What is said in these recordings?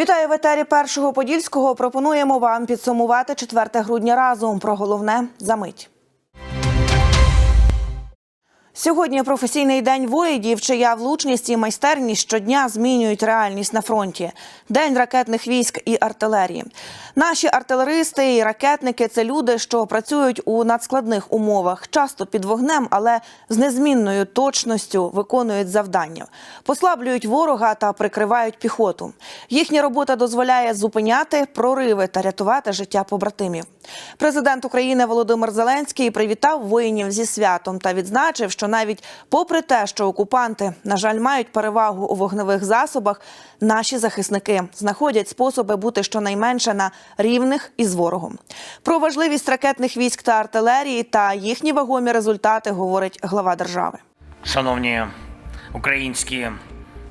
Вітаю в етері першого подільського. Пропонуємо вам підсумувати 4 грудня разом. Про головне за мить. Сьогодні професійний день воїдів, чия влучність і майстерність щодня змінюють реальність на фронті. День ракетних військ і артилерії. Наші артилеристи і ракетники це люди, що працюють у надскладних умовах, часто під вогнем, але з незмінною точністю виконують завдання, послаблюють ворога та прикривають піхоту. Їхня робота дозволяє зупиняти прориви та рятувати життя побратимів. Президент України Володимир Зеленський привітав воїнів зі святом та відзначив, що навіть попри те, що окупанти, на жаль, мають перевагу у вогневих засобах, наші захисники знаходять способи бути щонайменше на рівних із ворогом. Про важливість ракетних військ та артилерії та їхні вагомі результати говорить глава держави. Шановні українські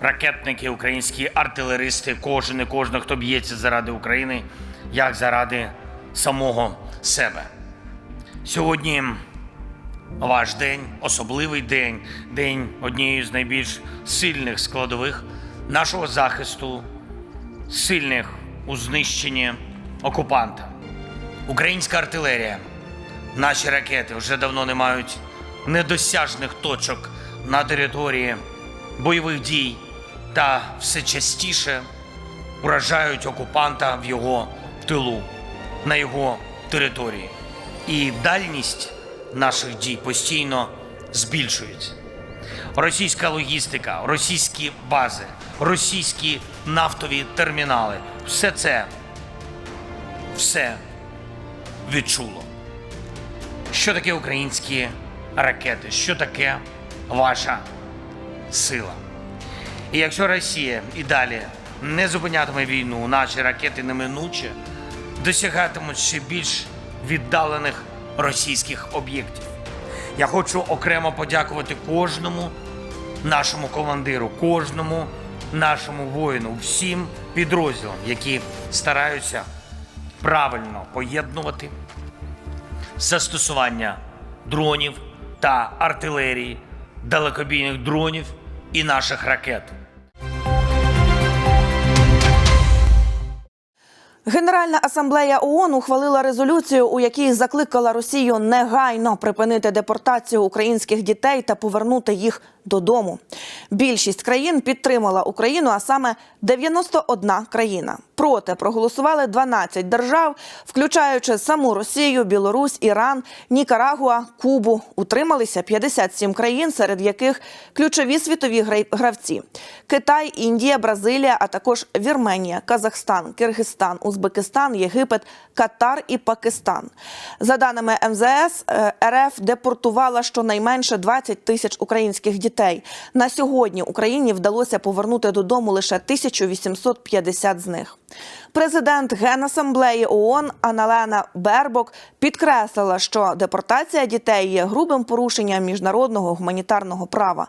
ракетники, українські артилеристи, кожен і кожна, хто б'ється заради України, як заради самого себе. Сьогодні ваш день, особливий день, день однієї з найбільш сильних складових нашого захисту, сильних у знищенні окупанта. Українська артилерія, наші ракети вже давно не мають недосяжних точок на території бойових дій та все частіше уражають окупанта в його тилу, на його території. І дальність наших дій постійно збільшується. Російська логістика, російські бази, російські нафтові термінали все це все відчуло. Що таке українські ракети? Що таке ваша сила? І якщо Росія і далі не зупинятиме війну, наші ракети неминуче досягатимуть ще більш віддалених російських об'єктів. Я хочу окремо подякувати кожному нашому командиру, кожному нашому воїну, всім підрозділам, які стараються правильно поєднувати застосування дронів та артилерії, далекобійних дронів і наших ракет. Генеральна асамблея ООН ухвалила резолюцію, у якій закликала Росію негайно припинити депортацію українських дітей та повернути їх додому. Більшість країн підтримала Україну, а саме 91 країна. Проти проголосували 12 держав, включаючи саму Росію, Білорусь, Іран, Нікарагуа, Кубу. Утрималися 57 країн, серед яких ключові світові гравці: Китай, Індія, Бразилія, а також Вірменія, Казахстан, Киргизстан, Узбекистан, Єгипет, Катар і Пакистан. За даними МЗС, е, РФ депортувала щонайменше 20 тисяч українських дітей. На сьогодні Україні вдалося повернути додому лише 1850 з них. Президент Генасамблеї ООН Аналена Бербок підкреслила, що депортація дітей є грубим порушенням міжнародного гуманітарного права.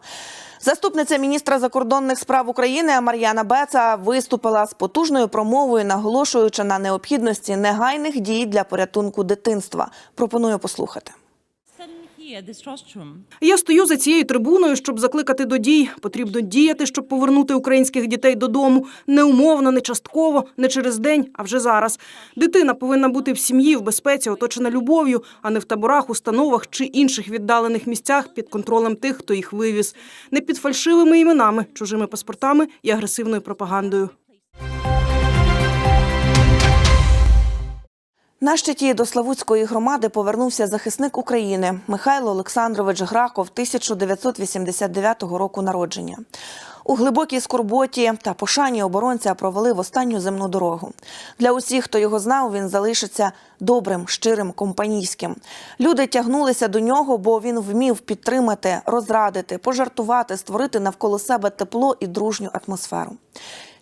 Заступниця міністра закордонних справ України Мар'яна Беца виступила з потужною промовою, наголошуючи на необхідності негайних дій для порятунку дитинства. Пропоную послухати. Я стою за цією трибуною, щоб закликати до дій. Потрібно діяти, щоб повернути українських дітей додому. Не умовно, не частково, не через день, а вже зараз. Дитина повинна бути в сім'ї, в безпеці, оточена любов'ю, а не в таборах, установах чи інших віддалених місцях під контролем тих, хто їх вивіз. Не під фальшивими іменами, чужими паспортами і агресивною пропагандою. На щиті до Славутської громади повернувся захисник України Михайло Олександрович Граков 1989 року народження. У глибокій скорботі та пошані оборонця провели в останню земну дорогу. Для усіх, хто його знав, він залишиться добрим, щирим, компанійським. Люди тягнулися до нього, бо він вмів підтримати, розрадити, пожартувати, створити навколо себе тепло і дружню атмосферу.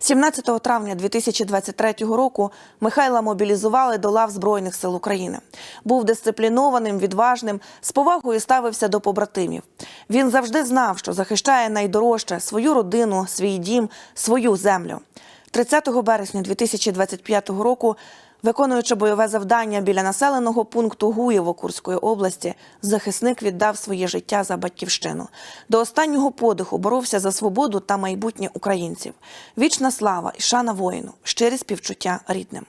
17 травня 2023 року Михайла мобілізували до лав Збройних сил України. Був дисциплінованим, відважним, з повагою ставився до побратимів. Він завжди знав, що захищає найдорожче свою родину, свій дім, свою землю. 30 березня 2025 року Виконуючи бойове завдання біля населеного пункту Гуєво Курської області, захисник віддав своє життя за батьківщину. До останнього подиху боровся за свободу та майбутнє українців. Вічна слава і шана воїну, щирі співчуття рідним.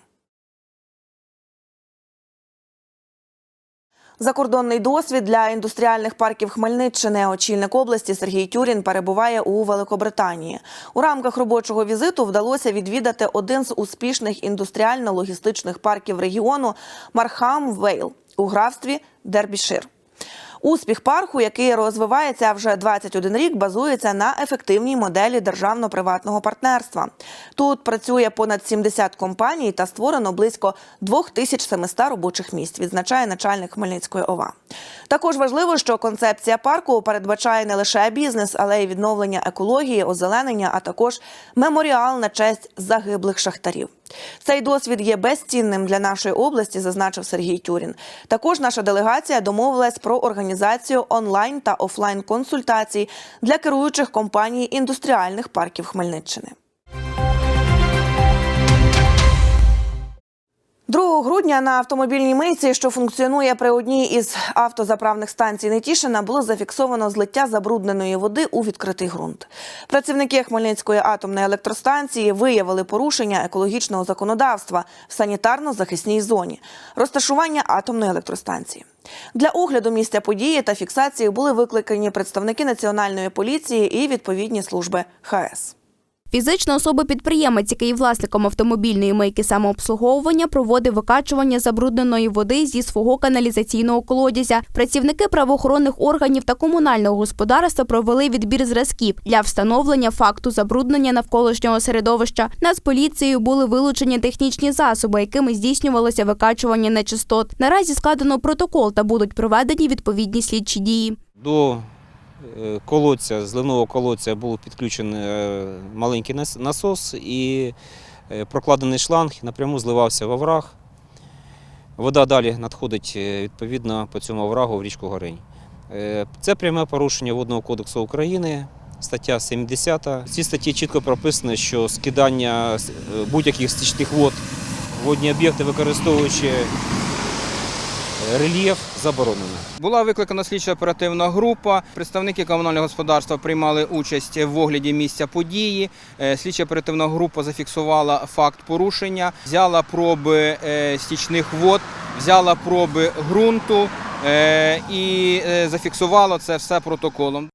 Закордонний досвід для індустріальних парків Хмельниччини. Очільник області Сергій Тюрін перебуває у Великобританії. У рамках робочого візиту вдалося відвідати один з успішних індустріально-логістичних парків регіону Мархам Вейл у графстві Дербішир. Успіх парку, який розвивається вже 21 рік, базується на ефективній моделі державно-приватного партнерства. Тут працює понад 70 компаній та створено близько 2700 робочих місць, відзначає начальник Хмельницької ОВА. Також важливо, що концепція парку передбачає не лише бізнес, але й відновлення екології, озеленення, а також меморіал на честь загиблих шахтарів. Цей досвід є безцінним для нашої області, зазначив Сергій Тюрін. Також наша делегація домовилась про організацію онлайн та офлайн консультацій для керуючих компаній індустріальних парків Хмельниччини. 2 грудня на автомобільній мийці, що функціонує при одній із автозаправних станцій Нетішина, було зафіксовано злиття забрудненої води у відкритий ґрунт. Працівники Хмельницької атомної електростанції виявили порушення екологічного законодавства в санітарно-захисній зоні розташування атомної електростанції. Для огляду місця події та фіксації були викликані представники національної поліції і відповідні служби ХС. Фізична особа-підприємець, який власником автомобільної мийки самообслуговування, проводив викачування забрудненої води зі свого каналізаційного колодязя. Працівники правоохоронних органів та комунального господарства провели відбір зразків для встановлення факту забруднення навколишнього середовища. Нацполіцією були вилучені технічні засоби, якими здійснювалося викачування нечистот. Наразі складено протокол та будуть проведені відповідні слідчі дії. До колодця, зливного колодця був підключений е, маленький насос і е, прокладений шланг напряму зливався в овраг. Вода далі надходить е, відповідно по цьому оврагу в річку Горень. Це пряме порушення Водного кодексу України, стаття 70. В цій статті чітко прописано, що скидання будь-яких стічних вод водні об'єкти, використовуючи рельєф, заборонено. Була викликана слідча оперативна група. Представники комунального господарства приймали участь в огляді місця події. Слідча оперативна група зафіксувала факт порушення, взяла проби е, стічних вод, взяла проби ґрунту е, і е, зафіксувала це все протоколом.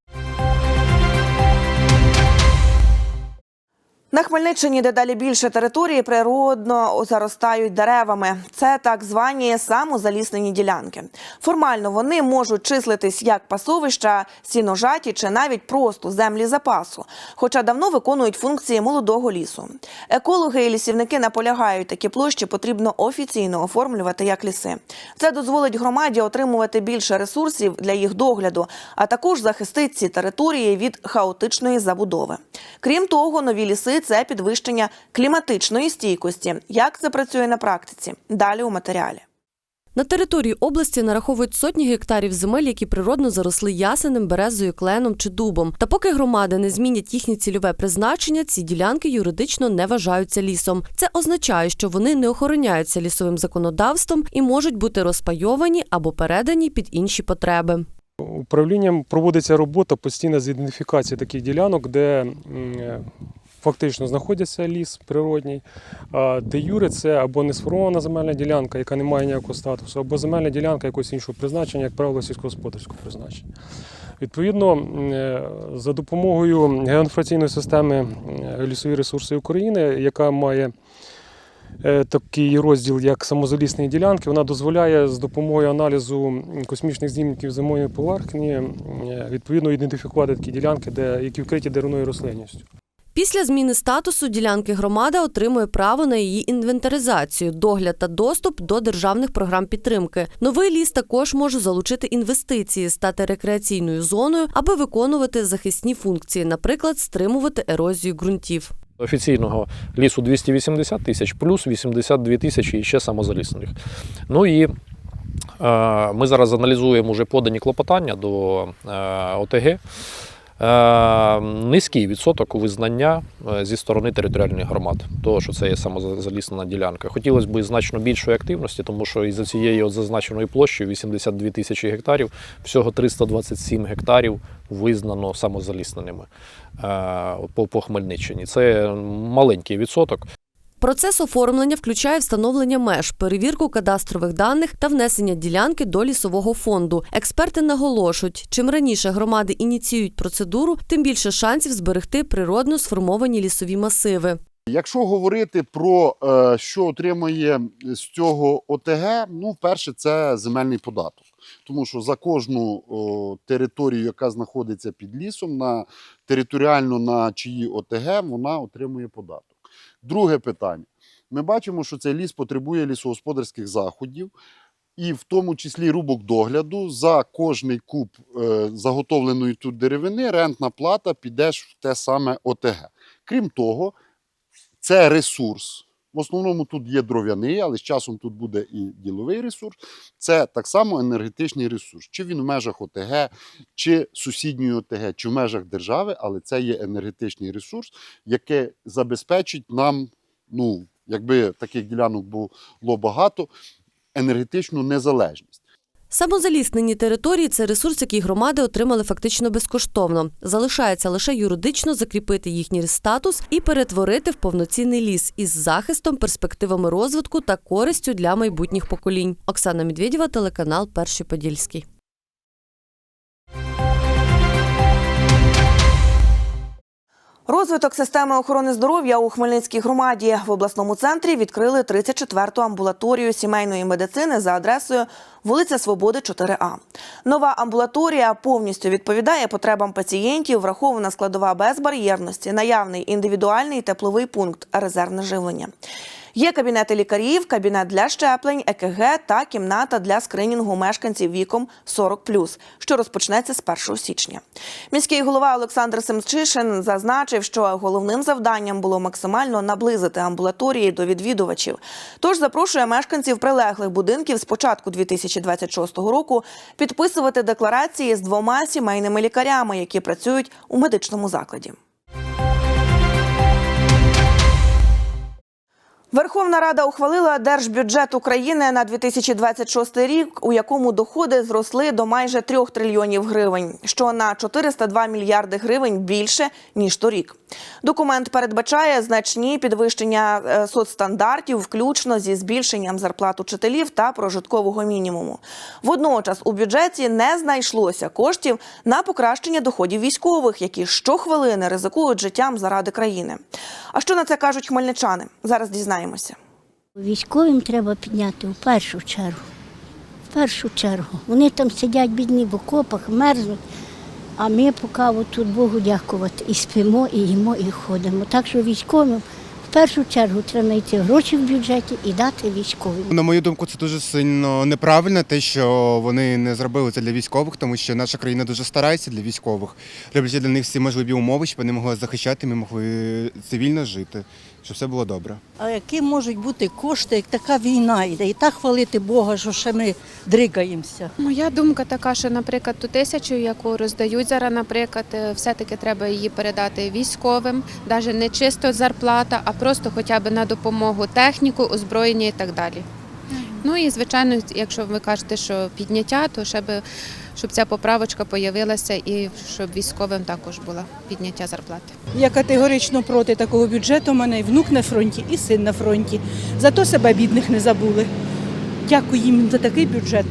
На Хмельниччині дедалі більше території природно заростають деревами. Це так звані самозаліснені ділянки. Формально вони можуть числитись як пасовища, сіножаті чи навіть просто землі запасу, хоча давно виконують функції молодого лісу. Екологи і лісівники наполягають, такі площі потрібно офіційно оформлювати як ліси. Це дозволить громаді отримувати більше ресурсів для їх догляду, а також захистить ці території від хаотичної забудови. Крім того, нові ліси це підвищення кліматичної стійкості. Як це працює на практиці? Далі у матеріалі. На території області нараховують сотні гектарів земель, які природно заросли ясенем, березою, кленом чи дубом. Та поки громади не змінять їхнє цільове призначення, ці ділянки юридично не вважаються лісом. Це означає, що вони не охороняються лісовим законодавством і можуть бути розпайовані або передані під інші потреби. Управлінням проводиться робота постійна з ідентифікації таких ділянок, де е, фактично знаходиться ліс природній, де юре це або не сформована земельна ділянка, яка не має ніякого статусу, або земельна ділянка якогось іншого призначення, як правило, сільськогосподарського призначення. Відповідно, е, за допомогою геоінформаційної системи лісові ресурси України, яка має е, такий розділ, як самозалісні ділянки, вона дозволяє з допомогою аналізу космічних знімків земної поверхні е, відповідно ідентифікувати такі ділянки, де, які вкриті деревною рослинністю. Після зміни статусу ділянки громада отримує право на її інвентаризацію, догляд та доступ до державних програм підтримки. Новий ліс також може залучити інвестиції, стати рекреаційною зоною, аби виконувати захисні функції, наприклад, стримувати ерозію ґрунтів. Офіційного лісу 280 тисяч, плюс 82 тисячі ще самозаліснених. Ну і е, ми зараз аналізуємо вже подані клопотання до е, ОТГ. Е, низький відсоток визнання е, зі сторони територіальних громад, того, що це є самозаліснена ділянка. Хотілося б значно більшої активності, тому що із-за цієї от зазначеної площі 82 тисячі гектарів, всього 327 гектарів визнано самозалісненими е, по Хмельниччині. Це маленький відсоток. Процес оформлення включає встановлення меж, перевірку кадастрових даних та внесення ділянки до лісового фонду. Експерти наголошують, чим раніше громади ініціюють процедуру, тим більше шансів зберегти природно сформовані лісові масиви. Якщо говорити про е, що отримує з цього ОТГ, ну, вперше, це земельний податок. Тому що за кожну о, територію, яка знаходиться під лісом, на територіально на чиї ОТГ, вона отримує податок. Друге питання. Ми бачимо, що цей ліс потребує лісогосподарських заходів, і в тому числі рубок догляду за кожний куб е, заготовленої тут деревини рентна плата піде в те саме ОТГ. Крім того, це ресурс. В основному тут є дров'яний, але з часом тут буде і діловий ресурс. Це так само енергетичний ресурс. Чи він в межах ОТГ, чи сусідньої ОТГ, чи в межах держави, але це є енергетичний ресурс, який забезпечить нам, ну, якби таких ділянок було багато, енергетичну незалежність. Самозаліснені території це ресурс, який громади отримали фактично безкоштовно. Залишається лише юридично закріпити їхній статус і перетворити в повноцінний ліс із захистом, перспективами розвитку та користю для майбутніх поколінь. Оксана Медведєва, телеканал Перший Подільський. Розвиток системи охорони здоров'я у Хмельницькій громаді в обласному центрі відкрили 34-ту амбулаторію сімейної медицини за адресою вулиця Свободи, 4А. Нова амбулаторія повністю відповідає потребам пацієнтів, врахована складова безбар'єрності, наявний індивідуальний тепловий пункт, резервне живлення. Є кабінети лікарів, кабінет для щеплень, ЕКГ та кімната для скринінгу мешканців віком 40+, що розпочнеться з 1 січня. Міський голова Олександр Семчишин зазначив, що головним завданням було максимально наблизити амбулаторії до відвідувачів. Тож запрошує мешканців прилеглих будинків з початку 2026 року підписувати декларації з двома сімейними лікарями, які працюють у медичному закладі. Верховна Рада ухвалила держбюджет України на 2026 рік, у якому доходи зросли до майже 3 трильйонів гривень, що на 402 мільярди гривень більше ніж торік. Документ передбачає значні підвищення е, соцстандартів, включно зі збільшенням зарплат учителів та прожиткового мінімуму. Водночас у бюджеті не знайшлося коштів на покращення доходів військових, які щохвилини ризикують життям заради країни. А що на це кажуть хмельничани? Зараз дізнаємося. Військовим треба підняти в першу чергу. В першу чергу. Вони там сидять бідні в окопах, мерзнуть. А ми поки тут Богу дякувати. І спимо, і їмо, і ходимо. Так що військовим в першу чергу треба знайти гроші в бюджеті і дати військовим. На мою думку, це дуже сильно неправильно, те, що вони не зробили це для військових, тому що наша країна дуже старається для військових, роблять для них всі можливі умови, щоб вони могли захищати, ми могли цивільно жити, щоб все було добре. А які можуть бути кошти, як така війна йде? І так хвалити Бога, що ще ми дригаємося. Моя думка така, що, наприклад, ту тисячу, яку роздають зараз, наприклад, е, все-таки треба її передати військовим, навіть не чисто зарплата, а просто хоча б на допомогу техніку, озброєння і так далі. Ну і звичайно, якщо ви кажете, що підняття, то ще би, щоб ця поправочка появилася і щоб військовим також було підняття зарплати. Я категорично проти такого бюджету. У мене і внук на фронті, і син на фронті. Зато себе бідних не забули. Дякую їм за такий бюджет.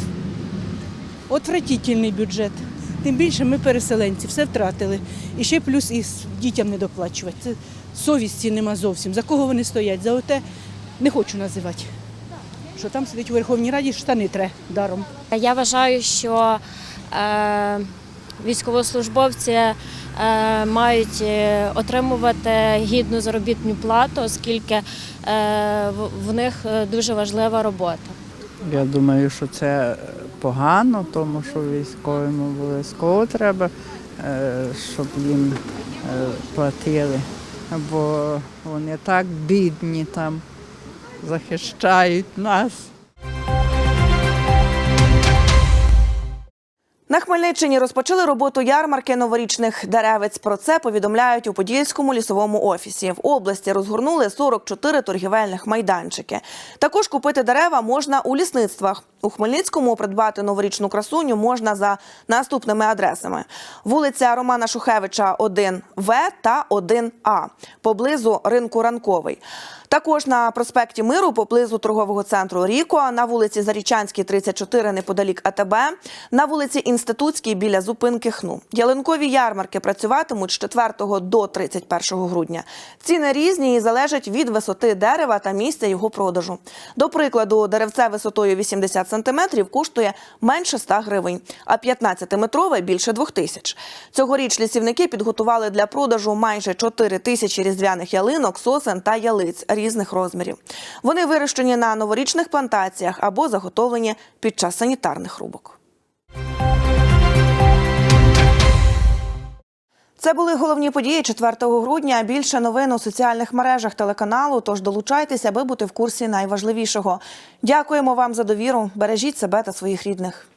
Отвратительний бюджет. Тим більше ми переселенці, все втратили. І ще плюс і дітям не доплачувати. Це совісті нема зовсім. За кого вони стоять? За оте не хочу називати. Що там сидить у Верховній Раді, штани тре даром. Я вважаю, що військовослужбовці е, мають е, отримувати гідну заробітну плату, оскільки е, в, них е, дуже важлива робота. Я думаю, що це погано, тому що військовим обов'язково треба, е, щоб їм е, платили. Бо вони так бідні там захищають нас. Хмельниччині розпочали роботу ярмарки новорічних деревець. Про це повідомляють у Подільському лісовому офісі. В області розгорнули 44 торгівельних майданчики. Також купити дерева можна у лісництвах. У Хмельницькому придбати новорічну красуню можна за наступними адресами: вулиця Романа Шухевича, 1В та 1А, поблизу ринку Ранковий. Також на проспекті Миру поблизу торгового центру Ріко, на вулиці Зарічанській, 34 неподалік АТБ, на вулиці Інститутській біля зупинки ХНУ. Ялинкові ярмарки працюватимуть з 4 до 31 грудня.Ціни різні і залежать від висоти дерева та місця його продажу. До прикладу, деревце висотою 80 см коштує менше 100 гривень, а 15-метрове – більше 2 тисяч. Цьогоріч лісівники підготували для продажу майже 4 тисячі різдвяних ялинок, сосен та ялиць різних розмірів. Вони вирощені на новорічних плантаціях або заготовлені під час санітарних рубок. Це були головні події 4 грудня. Більше новин у соціальних мережах телеканалу. Тож долучайтеся, аби бути в курсі найважливішого. Дякуємо вам за довіру. Бережіть себе та своїх рідних.